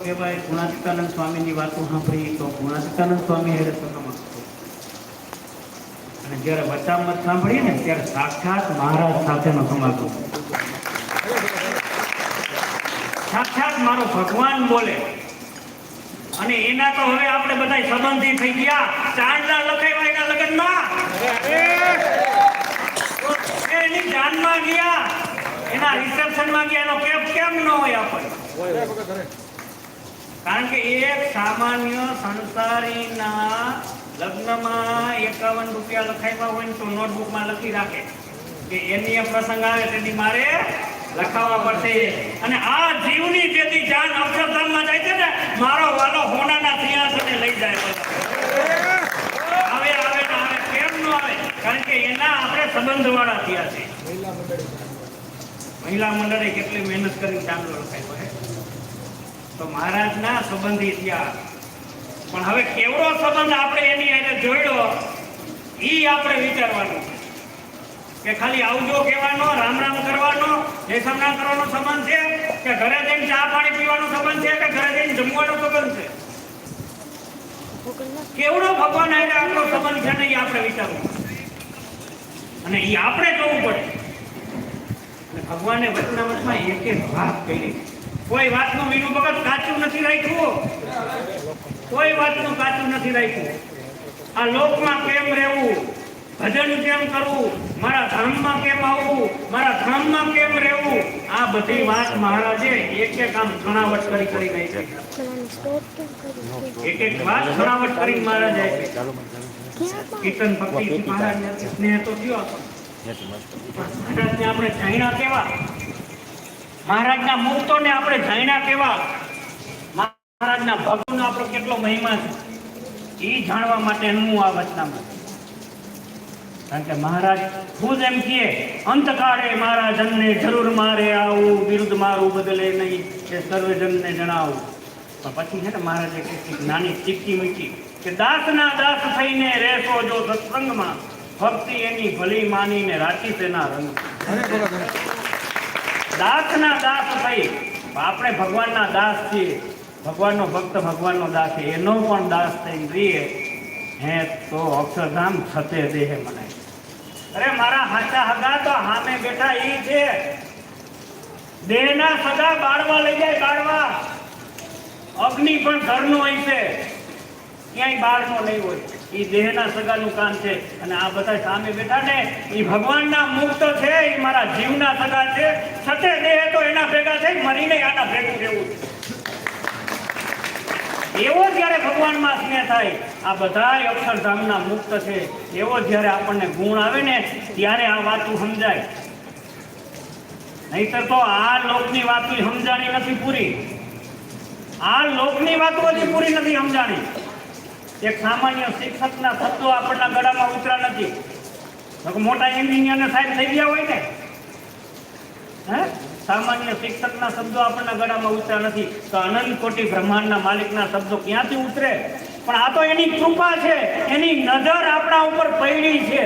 કહેવાય ગુણાતીતાનંદ સ્વામીની વાતો સાંભળી તો ગુણાતીતાનંદ સ્વામી હેરે અને જ્યારે વચામત સાંભળીએ ને ત્યારે સાક્ષાત મહારાજ સાથેનો સમાગમ. સાક્ષાત મારો ભગવાન બોલે. અને એના તો હવે આપણે બધા સંબંધી થઈ ગયા. ચાંદના લખાય એના લગ્નમાં? એની જાનમાં ગયા. એના રિસેપ્શનમાં ગયા. એનો કેમ કેમ ન હોય આપણે? કારણ કે એક સામાન્ય સંસારીના લગ્નમાં એકાવન રૂપિયા લખાવ્યા હોય ને તો નોટબુકમાં લખી રાખે. કે એની એમ પ્રસંગ આવે તેથી મારે લખાવવા પડશે. અને આ જીવની જેથી જાન અક્ષરધામમાં જાય છે ને, મારો વાલો હોનાના સિંહાસને લઈ જાય. આવે આવે ને આવે, કેમ ન આવે? કારણ કે એના આપણે સંબંધવાળા થયા છે. મહિલા મંડળે કેટલી મહેનત કરી ચાંદલો લખાય તો મહારાજના સંબંધી થયા. પણ હવે કેવડો સંબંધ આપણે એની એને જોડ્યો એ આપણે વિચારવાનું કે ખાલી આવજો કહેવાનો, રામ રામ કરવાનો જય સન્માન કરવાનો સંબંધ છે, કે ઘરે જઈને ચા પાણી પીવાનો સંબંધ છે, કે ઘરે જઈને જમવાનો સંબંધ છે? કેવડો ભગવાન હારે આપણો સંબંધ છે ને એ આપણે વિચારવું અને એ આપણે જોવું પડે. ભગવાને વચનામતમાં એક એક વાત કરી. કોઈ વાતનું મીનું વગર કાચું નથી રાખ્યું. કોઈ વાતનું કાચું નથી રાખ્યું. આ લોકમાં કેમ રહેવું? ભજન કેમ કરવું? મારા ધામમાં કેમ આવવું? મારા ધામમાં કેમ રહેવું? આ બધી વાત મહારાજે એક એક આમ છણાવટ કરી કરી નાખી એક એક વાત છણાવટ કરી મહારાજે. કીર્તન ભક્તિ મહારાજને સ્નેહ તો થયો. આપણે જાણ્યા કેવા? મહારાજના મુક્તોને આપણે જાણ્યા કેવા? મહારાજના ભક્તોનો આપણો કેટલો મહિમા છે. એ જાણવા માટે હું આ વચનામાં કારણ કે મહારાજ ખુદ એમ કહે, અંતકાળે મારા જનને જરૂર મારે આવું, વિરુદ્ધ મારું બદલે નહીં, એ સર્વજનને જણાવું. પણ પછી છે ને મહારાજે કેટલીક નાની ચીકી મૂકી કે દાસના દાસ થઈને રહેશો જો સત્સંગમાં. ભક્તિ એની ભલી માનીને રાખી તેના રંગ? દાસના દાસ થઈ. આપણે ભગવાનના દાસ છીએ. ભગવાનનો ભક્ત ભગવાનનો દાસ છે. એનો પણ દાસ થઈ રહીએ. હે તો અક્ષરધામ થતે દેહે મને. અરે મારા હાચા હગા તો હામે બેઠા એ છે. દેહના સગા બાળવા લઈ જાય બાળવા. અગ્નિ પણ ઘરનો હોય છે. ક્યાંય બહારનો નહીં હોય. ઈ દેહના સગાનું કામ છે. અને આ બધા સામે બેઠા ને એ ભગવાનના મુક્ત છે. એ મારા જીવના સગા છે. છતે દેહ તો એના ભેગા છે મરીને આના ભેગું રહેવું એવો જ્યારે ભગવાનમાં સ્નેહ થાય, આ બધા અક્ષરધામના મુક્ત છે. એવો જ્યારે આપણને ગુણ આવે ને, ત્યારે આ વાતું સમજાય. નહીતર તો આ લોકની વાત સમજાણી નથી પૂરી. આ લોકની વાતો પૂરી નથી સમજાણી. એક સામાન્ય શિક્ષકના શબ્દો આપણના ગળામાં ઉતરા નથી. મોટા એન્જિનિયર સાહેબ થઈ ગયા હોય ને? હે? સામાન્ય શિક્ષકના શબ્દો આપણના ગળામાં ઉતરા નથી. તો અનંત કોટી બ્રહ્માંડના માલિકના શબ્દો ક્યાંથી ઉતરે? પણ આ તો એની કૃપા છે. એની નજર આપણા ઉપર પડી છે.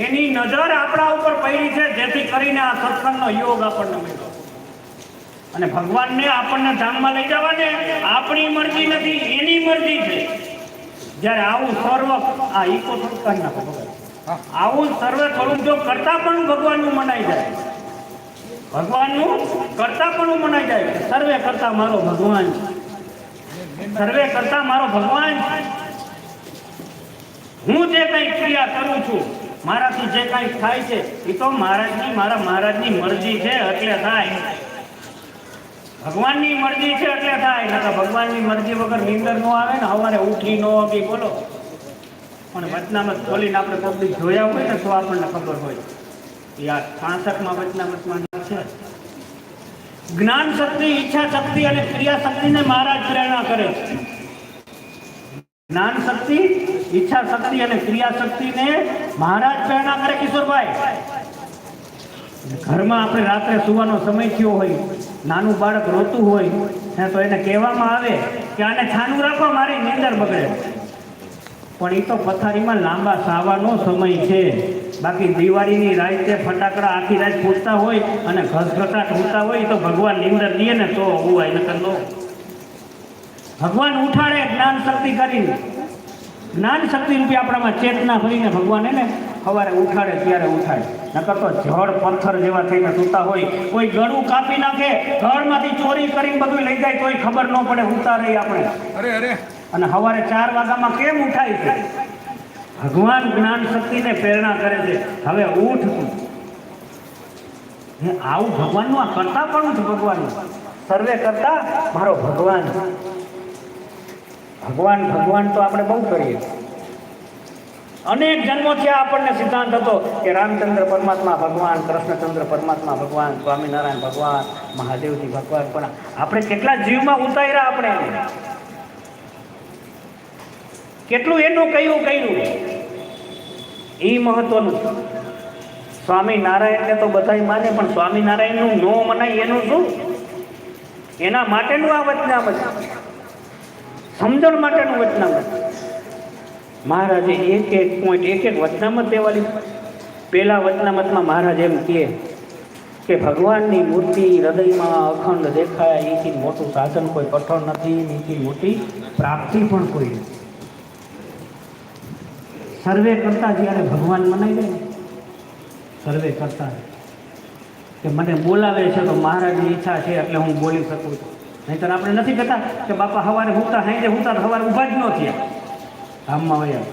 એની નજર આપણા ઉપર પડી છે. જેથી કરીને આ સત્સંગનો યોગ આપણને મળ્યો. અને ભગવાનને આપણને ધામમાં લઈ જવાને આપણી મરજી નથી એની મરજી છે. જ્યારે આવું સર્વ આ ઈકો સંસ્કાર ના આવું સર્વે થોડું જો કરતા પણ ભગવાનનું મનાઈ જાય. ભગવાનનું કરતા પણ મનાઈ જાય. સર્વે કરતા મારો ભગવાન. છે સર્વે કરતા મારો ભગવાન. હું જે કંઈ ક્રિયા કરું છું મારાથી જે કંઈ થાય છે એ તો મહારાજની મારા મહારાજની મરજી છે એટલે થાય. ભગવાનની મરજી છે એટલે થાય નકર ભગવાનની મરજી વગર નીંદર ન આવે ને સવારે ઉઠી ન આપી બોલો. પણ વચનામત ખોલીને આપણે પબ્લિક જોયા હોય ને, તો આપણને ખબર હોય. એ આ છાસઠમાં વચનામતમાં છે. જ્ઞાન શક્તિ, ઈચ્છા શક્તિ અને ક્રિયા શક્તિને મહારાજ પ્રેરણા કરે જ્ઞાન શક્તિ, ઈચ્છા શક્તિ અને ક્રિયા શક્તિને મહારાજ પ્રેરણા કરે કિશોરભાઈ. ઘરમાં આપણે રાત્રે સુવાનો સમય થયો હોય, નાનું બાળક રોતું હોય, હે તો એને કહેવામાં આવે કે આને છાનું રાખવા મારી નીંદર બગડે. પણ એ તો પથારીમાં લાંબા સાવાનો સમય છે. બાકી દિવાળીની રાતે ફટાકડા આખી રાત ફૂટતા હોય અને ઘસઘસાટ હોતા હોય, તો ભગવાન નિંદર દે ને તો હોય નકર લો ભગવાન ઉઠાડે, જ્ઞાન શક્તિ કરીને. જ્ઞાન શક્તિ રૂપે આપણામાં ચેતના ભરીને ભગવાન એને સવારે ઉઠાડે ત્યારે ઉઠાડે. નકર તો જળ પથ્થર જેવા થઈને સૂતા હોય. કોઈ ગળું કાપી નાખે ઘરમાંથી ચોરી કરીને બધું લઈ જાય તોય ખબર ન પડે ઉતા રહી આપણે. અરે અરે. અને સવારે ચાર વાગ્યામાં કેમ ઉઠાય છે? ભગવાન જ્ઞાન શક્તિને પ્રેરણા કરે છે. હવે ઉઠ તું. આવું ભગવાનનું આ કરતા પણ છે ભગવાનનું. સર્વે કરતા મારો ભગવાન. ભગવાન ભગવાન તો આપણે બહુ કરીએ. અનેક જન્મોથી આપણને સિદ્ધાંત હતો કે રામચંદ્ર પરમાત્મા ભગવાન, કૃષ્ણચંદ્ર પરમાત્મા ભગવાન, સ્વામિનારાયણ ભગવાન, મહાદેવજી ભગવાન. પણ આપણે કેટલા જીવમાં ઉતાર્યા આપણે? કેટલું એનું કયું કહ્યું એ મહત્વનું. સ્વામિનારાયણને તો બધાય માને, પણ સ્વામિનારાયણનું નો મનાય એનું શું? એના માટેનું આ વચનામત સમજણ માટેનું વચનામત. મહારાજે એક એક પોઈન્ટ એક એક વચનામત દેવાની પહેલાં વચનામતમાં મહારાજ એમ કહે કે ભગવાનની મૂર્તિ હૃદયમાં અખંડ દેખાય, એથી મોટું સાધન કોઈ કઠોર નથી એથી મોટી પ્રાપ્તિ પણ કોઈ નથી. સર્વે કરતા જ્યારે ભગવાન મનાઈ જાય સર્વે કરતા. કે મને બોલાવે છે તો મહારાજની ઈચ્છા છે એટલે હું બોલી શકું છું. નહીંતર આપણે નથી કહેતા કે બાપા સવારે હુતા, સાંજે હુતા તો સવારે ઊભા જ ન થયા. ગામમાં વયા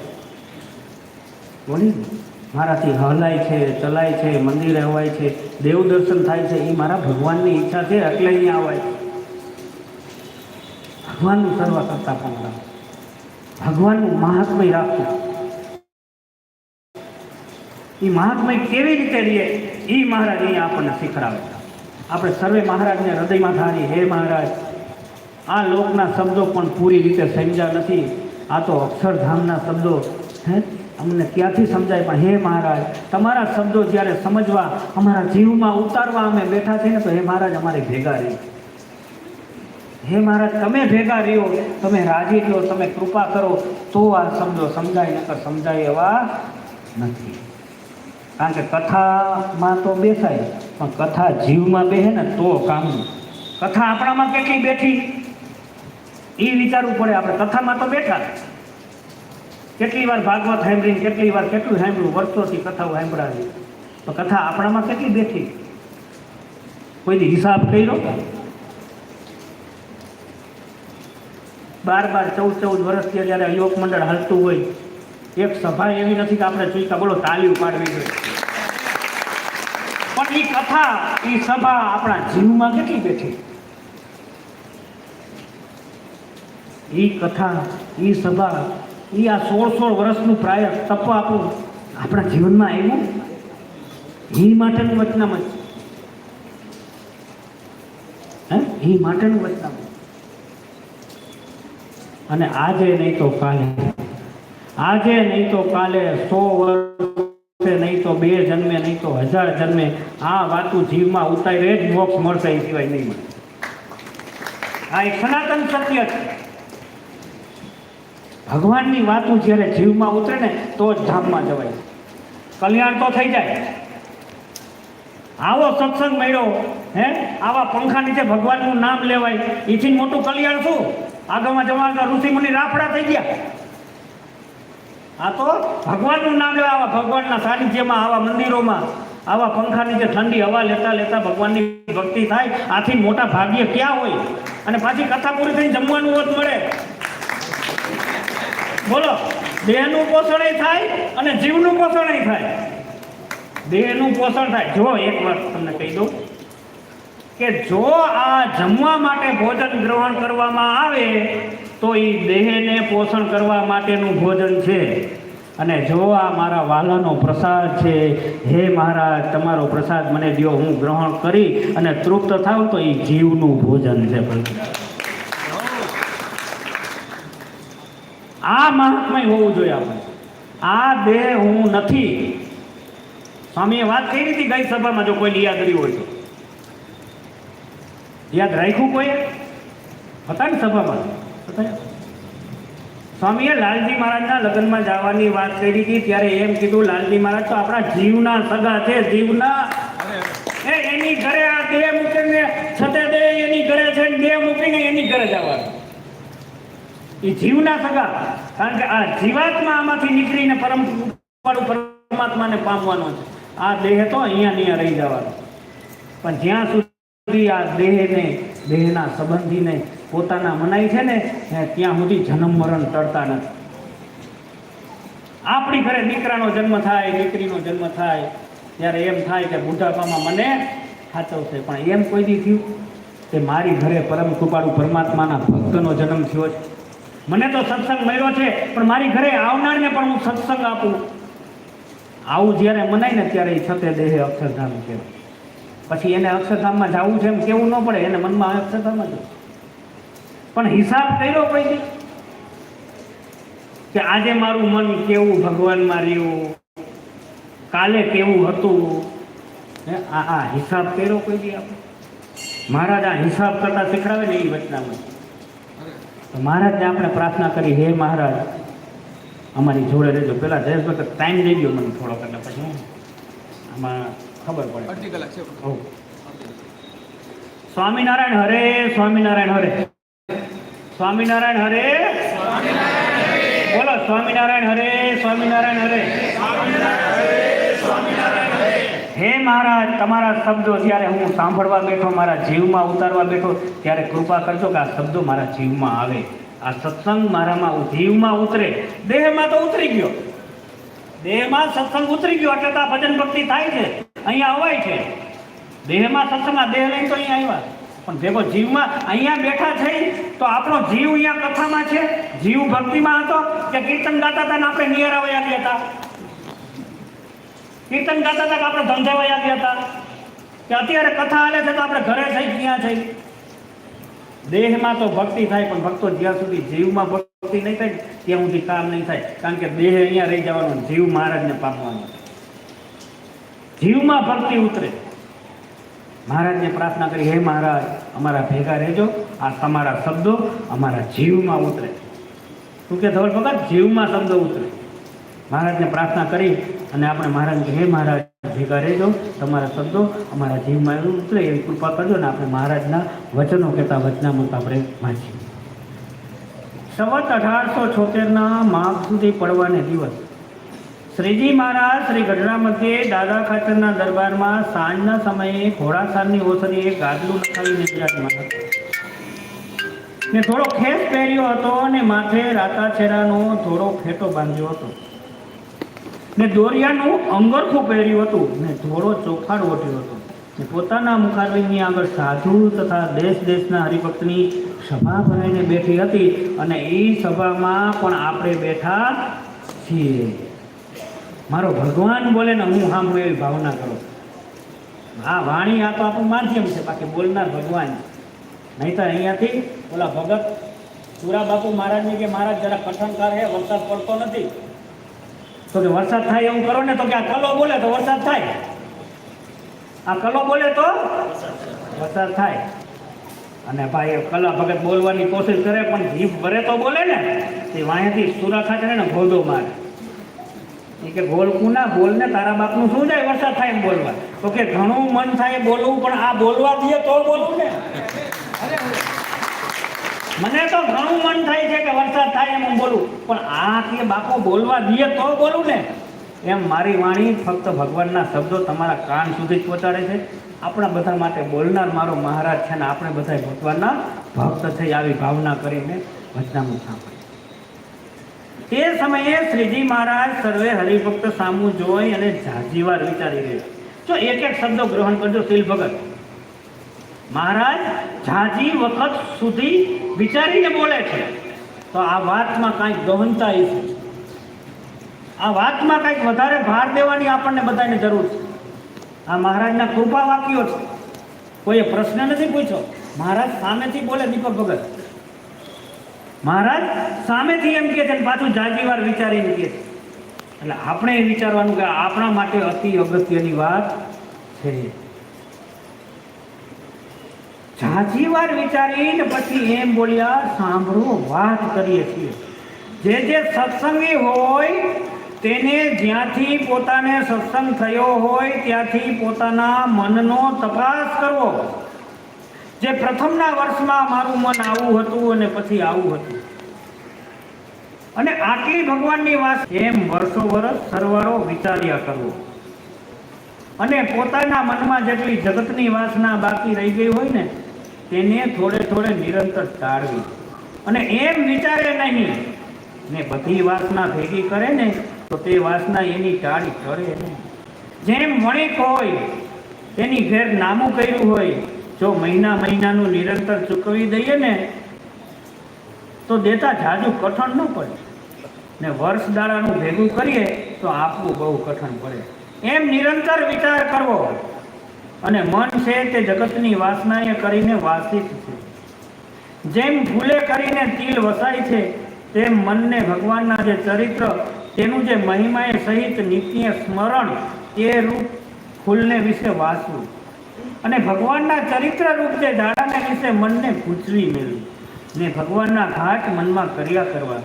બોલી મારાથી હલાય છે, ચલાય છે, મંદિરે અવાય છે, દેવ દર્શન થાય છે, એ મારા ભગવાનની ઈચ્છા છે, એટલે અહીંયા અવાય ભગવાનનું સર્વ કરતા પણ ભગવાનનું મહાત્મય રાખવું. એ મહાત્મય કેવી રીતે રહીએ એ મહારાજ અહીંયા આપણને શીખડાવે. આપણે સર્વે મહારાજને હૃદયમાં ધારી, હે મહારાજ, આ લોકના શબ્દો પણ પૂરી રીતે સમજ્યા નથી. આ તો અક્ષરધામના શબ્દો. હે? અમને ક્યાંથી સમજાય પણ, હે મહારાજ, તમારા શબ્દો જ્યારે સમજવા, અમારા જીવમાં ઉતારવા અમે બેઠા છીએ ને, તો હે મહારાજ, અમારે ભેગા રહી હે મહારાજ, તમે ભેગા રહ્યો. તમે રાજી રહ્યો તમે કૃપા કરો. તો આ શબ્દો સમજાય, નકર સમજાય એવા નથી. કારણ કે કથામાં તો બેસાય. પણ કથા જીવમાં બેસે ને તો કામનું કથા આપણામાં કેટલી બેઠી? એ વિચારવું પડે આપણે. કથામાં તો બેઠા કેટલી વાર ભાગવત સાંભળીને કેટલી વાર કેટલું સાંભળ્યું? વર્ષોથી કથાઓ સાંભળાવી તો કથા આપણામાં કેટલી બેઠી? કોઈની હિસાબ કર્યો? બાર બાર ચૌદ ચૌદ વર્ષથી જ્યારે યોગ મંડળ હાલતું હોય. એક સભા એવી નથી કે આપણે જોઈતા બોલો તાલીમ પાડવી જોઈએ. પણ એ કથા એ સભા આપણા જીવમાં કેટલી બેઠી? એ કથા એ સભા એ આ સોળ સોળ વર્ષનું પ્રાય તપ આપણું આપણા જીવનમાં આવ્યું? એ માટેનું વચનામત હે? એ માટેનું વચનામત અને આજે નહીં તો કાલે. આજે નહીં તો કાલે સો વર્ષે નહીં તો બે જન્મે નહીં તો હજાર જન્મે. આ વાતું જીવમાં ઉતારે જ મોક્ષ મળશે એ સિવાય નહીં મળે. આ એક સનાતન સત્ય છે. ભગવાનની વાતું જ્યારે જીવમાં ઉતરે ને તો જ ધામમાં જવાય. કલ્યાણ તો થઈ જાય. આવો સત્સંગ મળ્યો, હે? આવા પંખા નીચે ભગવાનનું નામ લેવાય. એથી મોટું કલ્યાણ શું? આગળમાં જવાના ઋષિ મુનિ રાફડા થઈ ગયા. આ તો ભગવાનનું નામ લેવા આવા ભગવાનના સાનિધ્યમાં, આવા મંદિરોમાં, આવા પંખા નીચે ઠંડી હવા લેતા લેતા ભગવાનની ભક્તિ થાય, આથી મોટા ભાગ્ય ક્યાં હોય? અને પાછી કથા પૂરી થઈને જમવાનું હોત મળે. બોલો, દેહનું પોષણ થાય અને જીવનું પોષણ થાય. દેહનું પોષણ થાય. જો એક વાત તમને કહી દઉં કે જો આ જમવા માટે ભોજન ગ્રહણ કરવામાં આવે તો એ દેહને પોષણ કરવા માટેનું ભોજન છે. અને જો આ મારા વાલાનો પ્રસાદ છે, હે મહારાજ, તમારો પ્રસાદ મને દો હું ગ્રહણ કરી અને તૃપ્ત થાવ તો એ જીવનું ભોજન છે આ મહાત્મય હોવું જોઈએ આપણે. આ દેહ હું નથી. સ્વામીએ વાત કરી હતી ગઈ સભામાં, જો કોઈ યાદ રહ્યું હોય તો. યાદ રાખ્યું કોઈ? હતા ને સભામાં? સ્વામીએ લાલજી મહારાજના લગ્નમાં જવાની વાત કરી હતી, ત્યારે એમ કીધું, લાલજી મહારાજ, તો આપણા જીવના સગા છે, જીવના એ એની ઘરે આ દેહ મૂકીને છતે દે એની ઘરે છે દેહ મૂકીને એની ઘરે જવાનું. એ જીવના સગા. કારણ કે આ જીવાત્મા આમાંથી નીકળીને પરમ પરમાત્માને પામવાનો છે. આ દેહ તો અહીંયા અહીંયા રહી જવાનો. પણ જ્યાં સુધી આ દેહને, દેહના સંબંધીને પોતાના મનાય છે ને ત્યાં સુધી જન્મ મરણ ટળતા નથી. આપણી ઘરે દીકરાનો જન્મ થાય, દીકરીનો જન્મ થાય, ત્યારે એમ થાય કે બુઢાપામાં મને સાચવશે પણ એમ કોઈ દી થયું કે મારી ઘરે પરમ કૃપાળુ પરમાત્માના ભક્તનો જન્મ થયો છે. મને તો સત્સંગ મળ્યો છે, પણ મારી ઘરે આવનારને પણ હું સત્સંગ આપું. આવું જ્યારે મનાય ને ત્યારે એ છતે દેહે અક્ષરધામ કહેવાય. પછી એને અક્ષરધામમાં જવું છે એમ કેવું ન પડે, એને મનમાં અક્ષરધામ જ હોય. પણ હિસાબ કર્યો કોઈ કે આજે મારું મન કેવું ભગવાનમાં રહ્યું? કાલે કેવું હતું? આ આ હિસાબ કર્યો કોઈ દી આપણે? મહારાજ આ હિસાબ કરતા શીખડાવે ને એ વચનામાં તો મહારાજને આપણે પ્રાર્થના કરી હે મહારાજ અમારી જોડે રહેજો. પેલા વખત ટાઈમ લઈ ગયો મને થોડોક એટલે પછી આમાં ખબર પડે. અડધી કલાક છે. સ્વામિનારાયણ હરે સ્વામિનારાયણ હરે. સ્વામિનારાયણ હરે. બોલો, સ્વામિનારાયણ હરે સ્વામિનારાયણ હરે. હે મહારાજ, તમારા શબ્દો જ્યારે હું સાંભળવા બેઠો, મારા જીવમાં ઉતારવા બેઠો, ત્યારે કૃપા કરજો કે આ શબ્દો મારા જીવમાં આવે. આ સત્સંગ મારામાં જીવમાં ઉતરે. દેહમાં તો ઉતરી ગયો. દેહમાં સત્સંગ ઉતરી ગયો, એટલે તો આ ભજન ભક્તિ થાય છે. અહીંયા અવાય છે. દેહમાં સત્સંગ, આ દેહ લઈને તો અહીંયા આવ્યા. પણ ભેગો જીવમાં અહીંયા બેઠા થઈ તો આપણો જીવ અહીંયા કથામાં છે. જીવ ભક્તિમાં હતો કે કીર્તન ગાતા હતા આપણે નિયરા વયા ગયા હતા. કીર્તન ગાતા હતા કે આપણે ધંધે વયા ગયા હતા. કે અત્યારે કથા હાલે છે તો આપણે ઘરે થઈ ક્યાં થઈ દેહમાં તો ભક્તિ થાય પણ ભક્તો જ્યાં સુધી જીવમાં ભક્તિ નહીં થાય ત્યાં સુધી કામ નહીં થાય. કારણ કે દેહ અહીંયા રહી જવાનો જીવ મહારાજને પામવાનો. જીવમાં ભક્તિ ઉતરે. મહારાજને પ્રાર્થના કરી, હે મહારાજ, અમારા ભેગા રહેજો, આ તમારા શબ્દો અમારા જીવમાં ઉતરે. શું કે ધવલ ભગત જીવમાં શબ્દો ઉતરે. મહારાજને પ્રાર્થના કરી અને આપણે મહારાજ હે મહારાજ, ભેગા રહેજો, તમારા શબ્દો અમારા જીવમાં ઉતરે, એવી કૃપા કરજો ને આપણે મહારાજના વચનો કહેતા વચનામૃત આપણે વાંચીએ. સવત અઢારસો છોતેરના માઘ સુધી પડવાને દિવસ શ્રીજી મહારાજ, શ્રી ગઢડા મધ્યે દાદા ખાચરના દરબારમાં સાંજના સમયે ઘોડાસારની ઓસરીએ ગાદલું નખાવીને બિરાજમાન ને થોડો ખેસ પહેર્યો હતો અને માથે રાતા છેરાનો થોડો ફેટો બાંધ્યો હતો. ને દોરિયાનું અંગરખું પહેર્યું હતું ને થોડો ચોખાડ ઓઢ્યો હતો. ને પોતાના મુખારવિંદની આગળ સાધુ તથા દેશ દેશના હરિભક્તની સભા ભરાઈને બેઠી હતી અને એ સભામાં પણ આપણે બેઠા છીએ. મારો ભગવાન બોલે ને હું સાંભળું એવી ભાવના કરો. આ વાણી આ તો આપણું માધ્યમ છે, બાકી બોલનાર ભગવાન. નહીં અહીંયાથી ઓલા ભગત સુરા બાપુ મહારાજની કે મહારાજ જરા કઠણકાર હે વરસાદ પડતો નથી. તો કે વરસાદ થાય એવું કરો ને તો કે આ કલો બોલે તો વરસાદ થાય. આ કલો બોલે તો વરસાદ થાય. અને ભાઈ કલા ભગત બોલવાની કોશિશ કરે પણ જીભ ભરે તો બોલે ને. તે વાંહેથી સુરા ખાતે ને ભોદો મારે. એ કે બોલકું ના બોલને તારા બાપનું શું જાય? વરસાદ થાય એમ બોલવા. તો કે ઘણું મન થાય બોલવું, પણ આ બોલવા દઈએ તો બોલવું ને. મને તો ઘણું મન થાય છે કે વરસાદ થાય એમ હું બોલું. પણ આ કે બાપુ બોલવા દઈએ તો બોલું ને. એમ મારી વાણી ફક્ત ભગવાનના શબ્દો તમારા કાન સુધી જ પહોંચાડે છે. આપણા બધા માટે બોલનાર મારો મહારાજ છે ને આપણે બધા ભગવાનના ભક્ત થઈ આવી ભાવના કરીને ભજનામું સાંભળે તે સમયે શ્રીજી મહારાજ સર્વે હરિભક્ત સામું જોઈ અને જાજીવાર વિચારી રહ્યા જો એક એક શબ્દો ગ્રહણ કરજો શીલ ભગત. મહારાજ, જાજી વખત સુધી વિચારીને બોલે છે. તો આ વાતમાં કાંઈક ગહનતા છે. આ વાતમાં કાંઈક વધારે ભાર દેવાની આપણને બધાને જરૂર છે. આ મહારાજના કૃપા વાક્યો છે. કોઈએ પ્રશ્ન નથી પૂછ્યો? મહારાજ સામેથી બોલે દીપક ભગત. મહારાજ, સામેથી એમ કહે છે પાછું જાજી વાર વિચારીને કહે છે. એટલે આપણે એ વિચારવાનું કે આપણા માટે અતિ અગત્યની વાત છે. જાજી વાર વિચારીને પછી એમ બોલ્યા, સાંભળો, વાત કરીએ છીએ. જે જે સત્સંગી હોય, તેને જ્યાંથી પોતાને સત્સંગ થયો હોય, ત્યાંથી પોતાના મનનો તપાસ કરવો. જે પ્રથમના વર્ષમાં મારું મન આવું હતું અને પછી આવું હતું. અને આટલી ભગવાનની વાત એમ વર્ષો વર્ષ સરવાળો વિચાર્યા કરવો? અને પોતાના મનમાં જેટલી જગતની વાસના બાકી રહી ગઈ હોય ને, તેને થોડે થોડે નિરંતર ટાળવી. અને એમ વિચારે નહીં, ને બધી વાસના ભેગી કરે ને, તો તે વાસના એની ટાળી ચડે નહીં. જેમ વણિક હોય, તેની ઘેર નામું કર્યું હોય જો મહિના મહિનાનું નિરંતર ચૂકવી દઈએ ને, તો દેતા જાજુ કઠણ ન પડે. ને વર્ષ દાડાનું ભેગું કરીએ, તો આપવું બહુ કઠણ પડે. એમ નિરંતર વિચાર કરવો. અને મન છે તે જગતની વાસનાએ કરીને વાસિત છે. જેમ ફૂલે કરીને તિલ વસાય છે, તેમ મનને ભગવાનના જે ચરિત્ર, તેનું જે મહિમાએ સહિત નિત્ય સ્મરણ એ રૂપ ફૂલને વિશે વાંચવું. અને ભગવાનના ચરિત્ર રૂપ જે ઝાડાને વિશે મનને ગૂંચવી મેળવી. ને ભગવાનના ઘાટ મનમાં કર્યા કરવા.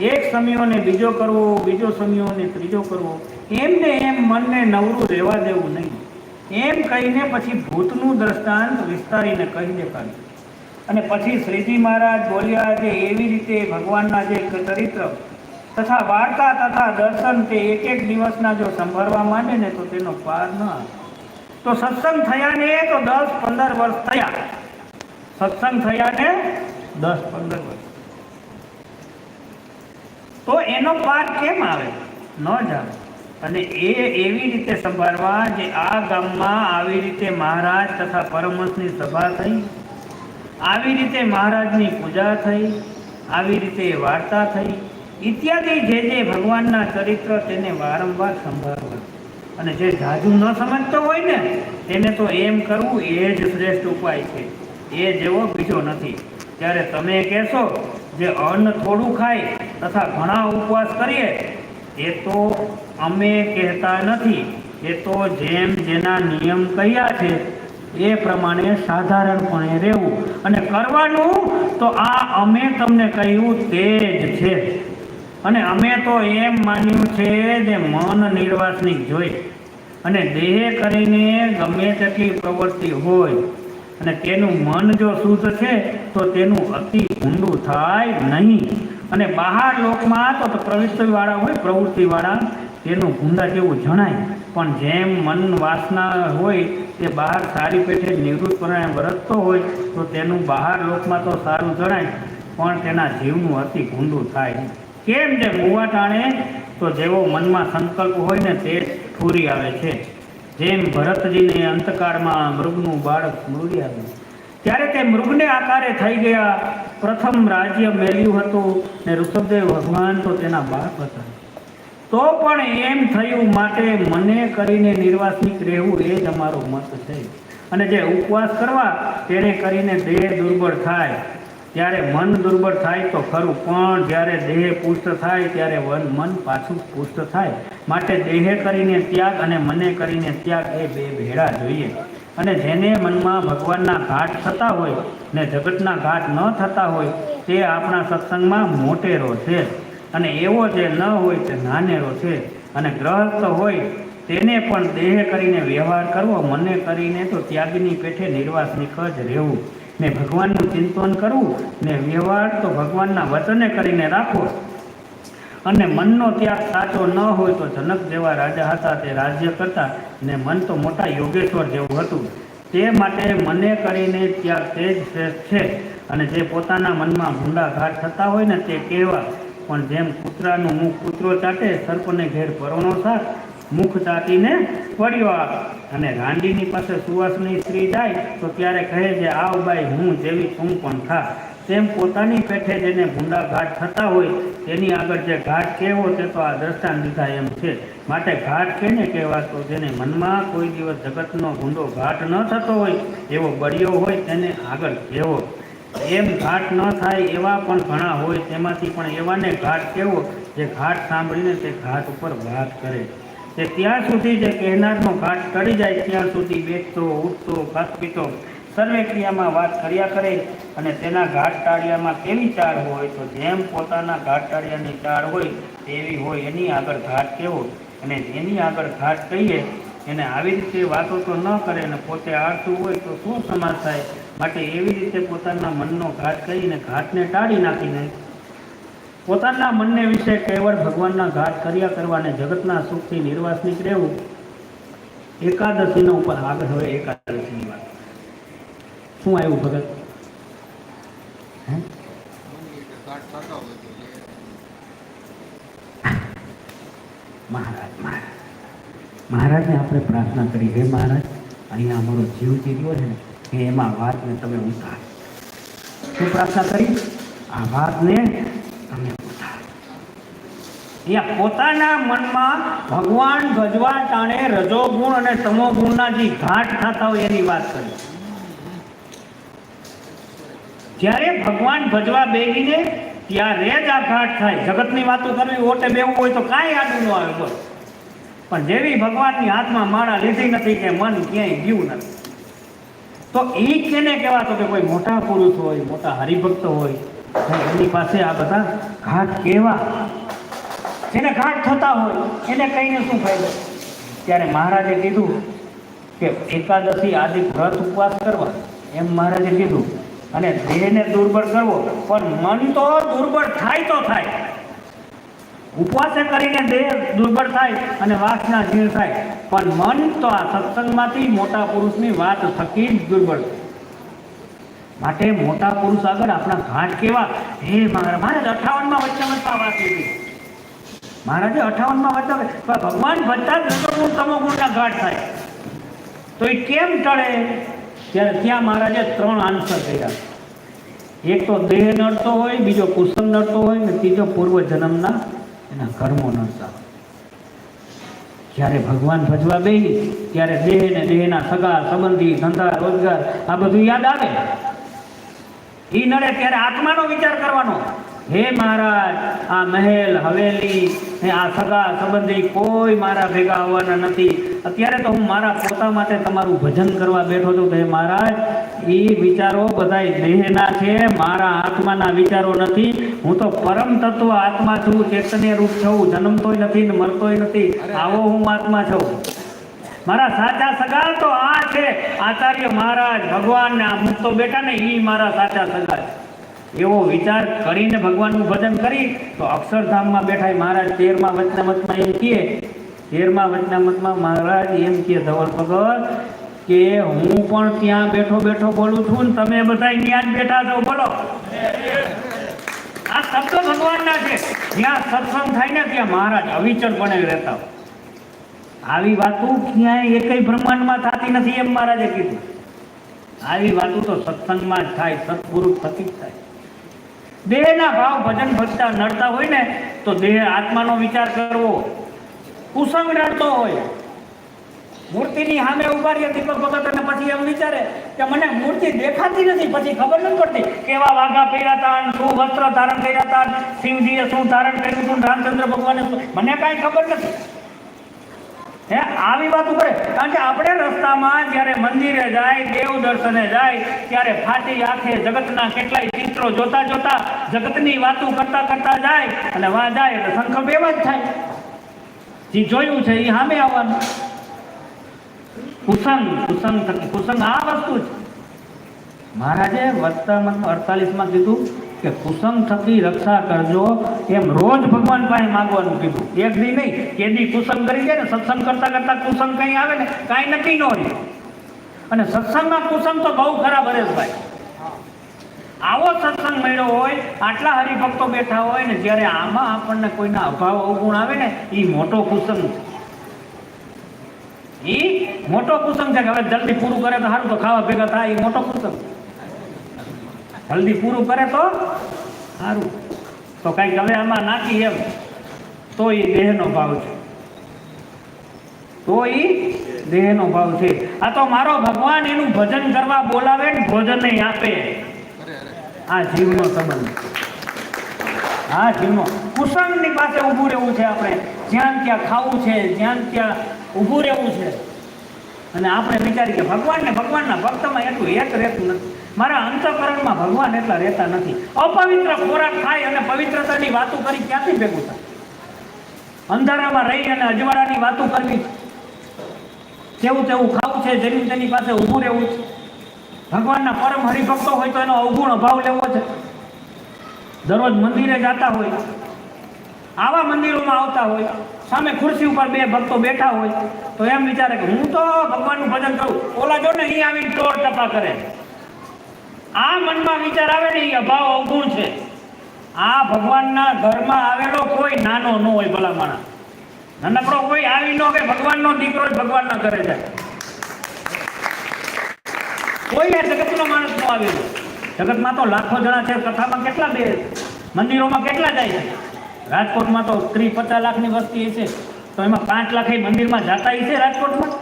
એક સમયોને બીજો કરવો, બીજો સમયોને ત્રીજો કરવો. એમને એમ મનને નવરું રહેવા દેવું નહીં. એમ કહીને પછી ભૂતનું દ્રષ્ટાંત વિસ્તારીને કહી દેખાડ્યું અને પછી શ્રીજી મહારાજ બોલ્યા જે એવી રીતે ભગવાનના જે ચરિત્ર તથા વાર્તા તથા દર્શન તે એક એક દિવસના જો સંભાળવા માંડે ને તો તેનો પાર ન આવે. તો સત્સંગ થયા ને તો દસ પંદર વર્ષ થયા. સત્સંગ થયા ને દસ પંદર વર્ષ. તો એનો પાર કેમ આવે? ન જાણે. અને એ એવી રીતે સંભાળવા જે આ ગામમાં આવી રીતે મહારાજ તથા પરમહંસની સભા થઈ. આવી રીતે મહારાજની પૂજા થઈ. આવી રીતે વાર્તા થઈ. ઇત્યાદિ જે જે ભગવાનના ચરિત્ર તેને વારંવાર સંભાળવા. અને જે જાજુ ન સમજતો હોય ને તેને તો એમ કરવું એ જ શ્રેષ્ઠ ઉપાય છે. એ જેવો બીજો નથી. ત્યારે તમે કહેશો, જે અન્ન થોડું ખાય તથા ઘણા ઉપવાસ કરીએ, એ તો અમે કહેતા નથી. એ તો જેમ જેના નિયમ કહ્યા છે, એ પ્રમાણે સાધારણપણે રહેવું. અને કરવાનું તો આ અમે તમને કહ્યું તે જ છે. અને અમે તો એમ માન્યું છે જે મન નિર્વાસની જોઈ. અને દેહ કરીને ગમે તેટલી પ્રવૃત્તિ હોય, અને તેનું મન જો શુદ્ધ છે, તો તેનું અતિ ઊંડું થાય નહીં. અને બહાર લોકમાં તો પ્રવૃત્તિવાળા હોય, પ્રવૃત્તિવાળા, તેનું ભૂંડા જેવું જણાય. પણ જેમ મન વાસના હોય, તે બહાર સારી પેઠે નિવૃત્તપણે વરતતો હોય, તો તેનું બહાર લોકમાં તો સારું જણાય, પણ તેના જીવનું અતિ ભૂંડું થાય. કેમ જે મુવા ટાણે? તો જેવો મનમાં સંકલ્પ હોય ને તે ફૂરી આવે છે. જેમ ભરતજીને અંતકાળમાં મૃગનું બાળક મૃગી આવ્યું. ત્યારે તે મૃગને આકારે થઈ ગયા. પ્રથમ રાજ્ય મેળ્યું હતું ને ઋષભદેવ ભગવાન તો તેના બાપ હતા. તો પણ એમ થયું માટે મને કરીને નિર્વાસિક રહેવું એ જ અમારો મત છે. અને જે ઉપવાસ કરવા, તેને કરીને દેહ દુર્બળ થાય. ત્યારે મન દુર્બળ થાય તો ખરું, પણ જ્યારે દેહ પુષ્ટ થાય ત્યારે વન- મન પાછું પુષ્ટ થાય. માટે દેહે કરીને ત્યાગ અને મને કરીને ત્યાગ એ બે ભેળા જોઈએ. અને જેને મનમાં ભગવાનના ઘાટ થતા હોય ને જગતના ઘાટ ન થતા હોય, તે આપણા સત્સંગમાં મોટેરો છે. અને એવો જે ન હોય તે નાનેરો છે. અને ગ્રહસ્થ હોય તેને પણ દેહ કરીને વ્યવહાર કરવો, મને કરીને તો ત્યાગની પેઠે નિર્વાસનિક જ રહેવું. ને ભગવાનનું ચિંતન કરવું ને વ્યવહાર તો ભગવાનના વચને કરીને રાખવો. અને મનનો ત્યાગ સાચો ન હોય તો જનક જેવા રાજા હતા તે રાજ્ય કરતા ને મન તો મોટા યોગેશ્વર જેવું હતું. તે માટે મને કરીને ત્યાગ તે જ શ્રેષ્ઠ છે. અને જે પોતાના મનમાં ભૂંડા ઘાટ થતા હોય ને તે કહેવા, પણ જેમ કૂતરાનું મુખ કૂતરો ચાટે, સર્પને ઘેર પરોણો સાથ મુખ ચાટીને પડ્યો. અને રાંડીની પાસે સુવાસની સ્ત્રી જાય તો ત્યારે કહે છે, આવ બાઈ, હું જેવી તું પણ થા. તેમ પોતાની પેઠે જેને ભૂંડા ઘાટ થતા હોય, તેની આગળ જે ઘાટ કહેવો તે તો આ દ્રષ્ટાંત દીધા એમ છે. માટે ઘાટ કેને કહેવાતો જેને મનમાં કોઈ દિવસ જગતનો ભૂંડો ઘાટ ન થતો હોય, એવો બળિયો હોય તેને આગળ કહેવો એમ ઘાટ ન થાય એવા પણ ઘણા હોય, તેમાંથી પણ એવાને ઘાટ કહેવો જે ઘાટ સાંભળીને તે ઘાટ ઉપર વાત કરે. તે ત્યાં સુધી જે કહેનારનો ઘાટ ટળી જાય, ત્યાં સુધી બેસતો, ઉઠતો ખાસ પીતો, સર્વે ક્રિયામાં વાત કર્યા કરે અને તેના ઘાટ ટાળિયામાં કેવી ચાળ હોય, તો જેમ પોતાના ઘાટ ટાળિયાની ચાળ હોય, તેવી હોય એની આગળ ઘાટ કેવો? અને જેની આગળ ઘાટ કહીએ, એને આવી રીતે વાતો તો ન કરે અને પોતે આળતું હોય તો શું સમાજ થાય? માટે એવી રીતે પોતાના મનનો ઘાટ કહીને ઘાટને ટાળી નાખીને પોતાના મનને વિશે કેવળ ભગવાનના ઘાટ કર્યા કરવાને જગતના સુખથી નિર્વાસનિક રહેવું એકાદશીનો ઉપર આગળ હવે એકાદશીની વાત. શું આવ્યું ભગત? મહારાજ મહારાજ. મહારાજને આપણે પ્રાર્થના કરી. હે મહારાજ, અહીંયા અમારો જીવ જીવ્યો છે ને એમાં વાતને તમે ઉતાર શું પ્રાર્થના કરી? આ વાતને તમે અહીંયા પોતાના મનમાં ભગવાન ભજવા ટાણે રજોગુણ અને તમોગુણના જે ઘાટ થતા હોય એની વાત કરી. જ્યારે ભગવાન ભજવા બેહીને ત્યારે જ આ ઘાટ થાય. જગતની વાતો કરવી ઓટે બેવું હોય તો કાંઈ આડું ન આવે બોલ પણ જેવી ભગવાનની હાથમાં માળા લીધી નથી કે મન ક્યાંય ગયું નથી. તો એ કેને કહેવાતો કે કોઈ મોટા પુરુષ હોય, મોટા હરિભક્ત હોય એની પાસે આ બધા ઘાટ કેવા? જેને ઘાટ થતા હોય, એને કહીને શું ફાયદો? ત્યારે મહારાજે કીધું કે એકાદશી આદિ વ્રત ઉપવાસ કરવા. એમ મહારાજે કીધું. અને દેહને દુર્બળ કરવો. પણ મન તો દુર્બળ થાય તો થાય. ઉપવાસે કરીને દેહ દુર્બળ થાય અને વાસના જીણ થાય. પણ મન તો આ સત્સંગમાંથી મોટા પુરુષની વાત થકી જ દુર્બળ. થાય માટે મોટા પુરુષ આગળ આપણા ઘાટ કેવા? હે મહારાજ મહારાજ અઠાવનમાં વચ્ચે વાત લીધી મહારાજે અઠાવનમાં વચ્ચે ભગવાન બધા જ રજોગુણ તમોગુણના ઘાટ થાય. તો એ કેમ ટળે? ત્યારે ત્યાં મહારાજે ત્રણ આન્સર કર્યા. એક તો દેહ નડતો હોય, બીજો કુસંગ નડતો હોય, ને ત્રીજો પૂર્વ જન્મના એના કર્મો નડતા. જ્યારે ભગવાન ભજવા બેહી, ત્યારે દેહ ને દેહના સગા, સંબંધી, ધંધા, રોજગાર, આ બધું યાદ આવે? એ નડે ત્યારે આત્માનો વિચાર કરવાનો. હે મહારાજ, આ મહેલ, હવેલી આ સગા સંબંધી કોઈ મારા ભેગા આવવાના નથી. અત્યારે તો હું મારા પોતા માટે તમારું ભજન કરવા બેઠો છું. હે મહારાજ એ વિચારો બધાય દેહના છે, મારા આત્માના વિચારો નથી. હું તો પરમ તત્વ આત્મા છું, ચેતન્ય રૂપ છું, જન્મતોય નથી ને મરતોય નથી. આવો હું આત્મા છું. મારા સાચા સગા તો આ છે. આચાર્ય મહારાજ ભગવાન ને અમુક તો બેઠા ને એ મારા સાચા સગા એવો વિચાર કરીને ભગવાનનું ભજન કરી, તો અક્ષરધામમાં બેઠા મહારાજ તેરમાં વચનામતમાં એમ કહે, તેરમાં વચનામતમાં મહારાજ એમ કહે, ધવલ ભગત કે હું પણ ત્યાં બેઠો બેઠો બોલું છું ને તમે બધા ત્યાં જ બેઠા છો, બોલો. આ શબ્દ ભગવાનના છે. જ્યાં સત્સંગ થાય ને ત્યાં મહારાજ અવિચળપણે રહેતા હોય. આવી વાતો ક્યાંય એકય બ્રહ્માંડમાં થતી નથી એમ મહારાજે કીધું. આવી વાતો તો સત્સંગમાં જ થાય સત્પુરુષ થકી જ થાય. દેહના ભાવ ભજન ભજતા નડતા હોય ને, તો દેહ આત્માનો વિચાર કરવો. કુસંગ નડતો હોય. મૂર્તિની સામે ઊભા રહ્યા દીપક ભગત અને પછી એમ વિચારે કે મને મૂર્તિ દેખાતી નથી, પછી ખબર નથી પડતી કેવા વાઘા પહેર્યા હતા શું વસ્ત્ર ધારણ કર્યા હતા શિવજીએ શું ધારણ કર્યું હતું રામચંદ્ર ભગવાને મને કાંઈ ખબર નથી. હે, આવી વાતો કરે. કારણ કે આપણે રસ્તામાં જ્યારે મંદિરે જાય, દેવ દર્શને જાય, ત્યારે ફાટી આંખે જગતના કેટલાય ચિત્રો જોતા જોતા જગતની વાતો કરતા કરતા જાય અને વાં જાય એટલે સંકલ્પ એવા જ થાય. જે જોયું છે એ સામે આવવાનું. કુસંગ કુસંગ કુસંગ આ વસ્તુ છે. મહારાજે વર્તમાનમાં અડતાલીસમાં કીધું કે કુસંગ થકી રક્ષા કરજો એમ રોજ ભગવાન પાસે માગવાનું કીધું. એક દી નહીં કે દી કુસંગ કરી દે ને સત્સંગ કરતા કરતા કુસંગ કંઈ આવે ને, કાંઈ નક્કી ન રહે અને સત્સંગમાં કુસંગ તો બહુ ખરાબ હરેશભાઈ. આવો સત્સંગ મળ્યો હોય, આટલા હરિભક્તો બેઠા હોય ને, જ્યારે આમાં આપણને કોઈના અભાવ અવગુણ આવે ને એ મોટો કુસંગ છે. એ મોટો કુસંગ છે કે હવે જલ્દી પૂરું કરે તો સારું, તો ખાવા ભેગા થાય એ મોટો કુસંગ જલ્દી પૂરું કરે તો સારું. તો કંઈક હવે આમાં નાખી એમ. તો એ દેહનો ભાવ છે. તો એ દેહનો ભાવ છે. આ તો મારો ભગવાન એનું ભજન કરવા બોલાવે ને ભોજન આપે. આ જીવનો સંબંધ. હા જીવનો. કુસંગની પાસે ઊભું રહેવું છે આપણે. જ્યાં ત્યાં ખાવું છે, જ્યાં ત્યાં ઊભું રહેવું છે. અને આપણે વિચારીએ કે ભગવાન ભગવાનના ભક્તમાં એટલું એક રહેતું નથી. મારા અંતઃકરણમાં ભગવાન એટલા રહેતા નથી. અપવિત્ર ખોરાક ખાય અને પવિત્રતાની વાતો કરી ક્યાંથી ભેગું થાય? અંધારામાં રહી અને અજવાળાની વાતો કરવી. જેવું તેવું ખાવું છે, જેની તેની પાસે ઊભું રહેવું છે. ભગવાનના પરમ હરિભક્તો હોય તો એનો અવગુણ અભાવ લેવો છે. દરરોજ મંદિરે જતા હોય, આવા મંદિરોમાં આવતા હોય, સામે ખુરશી ઉપર બે ભક્તો બેઠા હોય, તો એમ વિચારે કે હું તો ભગવાનનું ભજન કરું. ઓલા જો ને અહીં આવીને ટોળ ટપા કરે. આ મનમાં વિચાર આવે ને એ અભાવ અવગુણ છે. આ ભગવાનના ઘરમાં આવેલો કોઈ નાનો ન હોય ભલા માણસ. નાનકડો કોઈ આવી ન કે ભગવાનનો દીકરો ભગવાનના ઘરે જાય. કોઈ આ જગતનો માણસ ન આવેલો જગતમાં તો લાખો જણા છે, કથામાં કેટલા બે, મંદિરોમાં કેટલા જાય છે? રાજકોટમાં તો ત્રીસ પચાસ લાખની વસ્તી છે તો એમાં પાંચ લાખ એ મંદિરમાં જાતા છે રાજકોટમાં?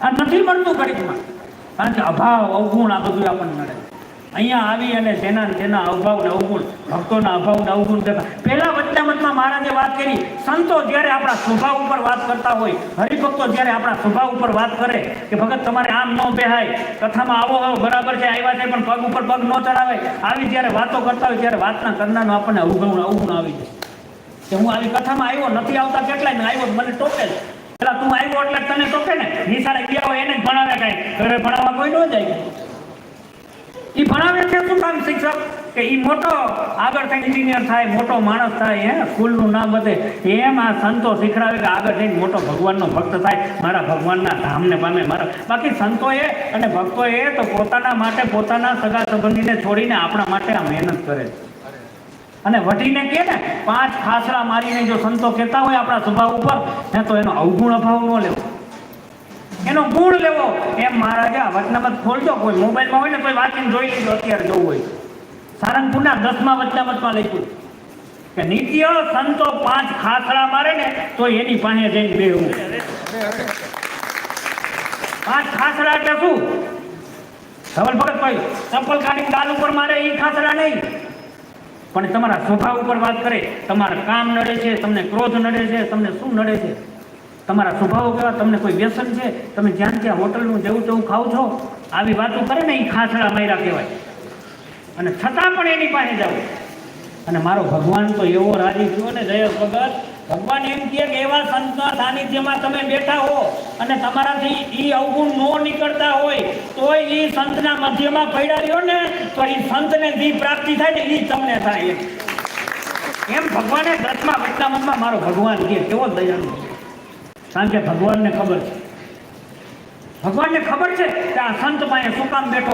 આ નથી મળતું ગરીબમાં. કારણ કે અભાવ, અવગુણ આ બધું આપણને મળે અહીંયા આવી અને તેના તેના અભાવ ને અવગુણ, ભક્તોના અભાવ ને અવગુણ દેખા પહેલા વચનામતમાં મહારાજે વાત કરી, સંતો જ્યારે આપણા સ્વભાવ ઉપર વાત કરતા હોય, હરિભક્તો જ્યારે આપણા સ્વભાવ ઉપર વાત કરે, કે ભગત તમારે આમ ન બેહાય, કથામાં આવો આવો બરાબર છે, આવ્યા છે, પણ પગ ઉપર પગ ન ચડાવે, આવી જ્યારે વાતો કરતા હોય, ત્યારે વાતના કરનારનો આપણને અવગુણ અવગુણ આવી જાય. કે હું આવી કથામાં આવ્યો નથી આવતા કેટલાય ને આવ્યો મને ટોકે પેલા તું આવ્યો એટલે તને ટોકે ને નિશાળે ગયા હોય એને ભણાવે કાંઈ. ઘરે ભણાવવા કોઈ ન જાય. એ ભણાવે છે શું કામ શિક્ષક? કે એ મોટો આગળ થઈને એન્જિનિયર થાય, મોટો માણસ થાય, હે? સ્કૂલનું નામ વધે. એમ આ સંતો શીખડાવે કે આગળ થઈને મોટો ભગવાનનો ભક્ત થાય. મારા ભગવાનના ધામને પામે મારા. બાકી સંતોએ અને ભક્તોએ તો પોતાના માટે પોતાના સગા સંબંધીને છોડીને આપણા માટે આ મહેનત કરે છે. અને વટીને કે ને, પાંચ ખાસરા મારીને જો સંતો કહેતા હોય આપણા સ્વભાવ ઉપર ને તો એનો અવગુણ અભાવ ન લેવો. એનો ગુણ લેવો. એમ મહારાજે વચનામત ખોલજો. કોઈ મોબાઈલમાં હોય ને કોઈ વાંચીને જોઈ લીધો અત્યારે જોવું હોય. સારંગપુરના દસમા વચનામતમાં લખ્યું કે નિત્ય સંતો પાંચ ખાસરા મારે ને, તો એની પાસે જઈને બેહવું પાંચ ખાસરા એટલે શું? ધવલ ભગત ભાઈ ચપ્પલ કાઢીને ગાલ ઉપર મારે એ ખાસરા નહીં. પણ તમારા સ્વભાવ ઉપર વાત કરે, તમારા કામ નડે છે, તમને ક્રોધ નડે છે, તમને શું નડે છે? તમારા સ્વભાવ કેવા તમને કોઈ વ્યસન છે? તમે જ્યાં ત્યાં હોટલનું જેવું તેવું ખાવ છો, આવી વાતો કરે ને એ ખાસડા મૈરા કહેવાય. અને છતાં પણ એની પાસે જાવ અને મારો ભગવાન તો એવો રાજી થયો ને, દયા ભગત ભગવાન એમ કે એવા સંતના સાનિધ્યમાં તમે બેઠા હો અને તમારાથી એ અવગુણ નો નીકળતા હોય, તોય એ સંતના મધ્યમાં પડ્યા રહ્યો ને, તો એ સંતને જે પ્રાપ્તિ થાય ને એ તમને થાય એમ. એમ ભગવાને દસમા વચનામતમાં મારો ભગવાન કે કેવો દયાનો કારણ કે ભગવાનને ખબર છે. ભગવાનને ખબર છે કે આ સંત પાસે શું કામ બેઠો